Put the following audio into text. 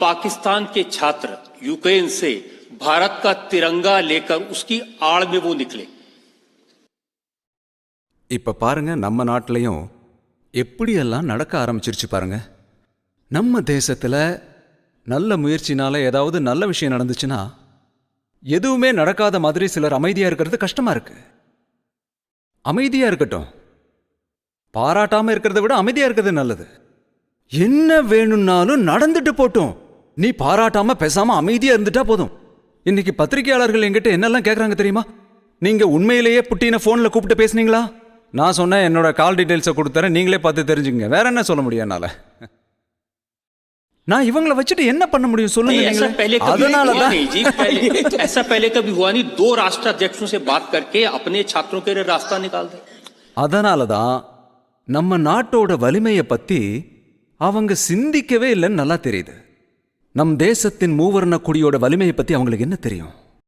पाकिस्तान के छात्र यूक्रेन से भारत का तिरंगा लेकर उसकी आड़ में वो निकले இப்ப பாருங்க நம்ம நாட்டிலையும் எப்படியெல்லாம் நடக்க ஆரம்பிச்சிருச்சு பாருங்க நம்ம தேசத்துல நல்ல முயற்சினால ஏதாவது நல்ல விஷயம் நடந்துச்சுன்னா எதுவுமே நடக்காத மாதிரி சிலர் அமைதியா இருக்கிறது கஷ்டமா இருக்கு அமைதியா இருக்கட்டும் பாராட்டாம இருக்கிறத விட அமைதியா இருக்கிறது நல்லது என்ன வேணும்னாலும் நடந்துட்டு போட்டும் நீ பாராட்டாம பேசாம அமைதியா இருந்துட்டா போதும் இன்னைக்கு பத்திரிகையாளர்கள் என்கிட்ட என்னெல்லாம் கேக்குறாங்க தெரியுமா நீங்க உண்மையிலேயே புட்டின போன்ல கூப்பிட்டு பேசுனீங்களா நான் சொன்னேன் என்னோட கால் டீடைல்ஸை கொடுத்துறேன் நீங்களே பார்த்து தெரிஞ்சுங்க வேற என்ன சொல்ல முடியும் என்னால நான் இவங்களை வச்சுட்டு என்ன பண்ண முடியும் சொல்லுங்க नहीं, ऐसा पहले நீங்களே. कभी हुआ அதனாலதான் नहीं जी पहले ऐसा पहले कभी हुआ नहीं दो राष्ट्र अध्यक्षों से बात करके अपने छात्रों के लिए रास्ता निकाल दे அதனால தான் நம்ம நாட்டோட வலிமையை பத்தி அவங்க சிந்திக்கவே இல்லைன்னு நல்லா தெரியுது நம் தேசத்தின் மூவர்ண கொடியோட வலிமையை பத்தி அவங்களுக்கு என்ன தெரியும்?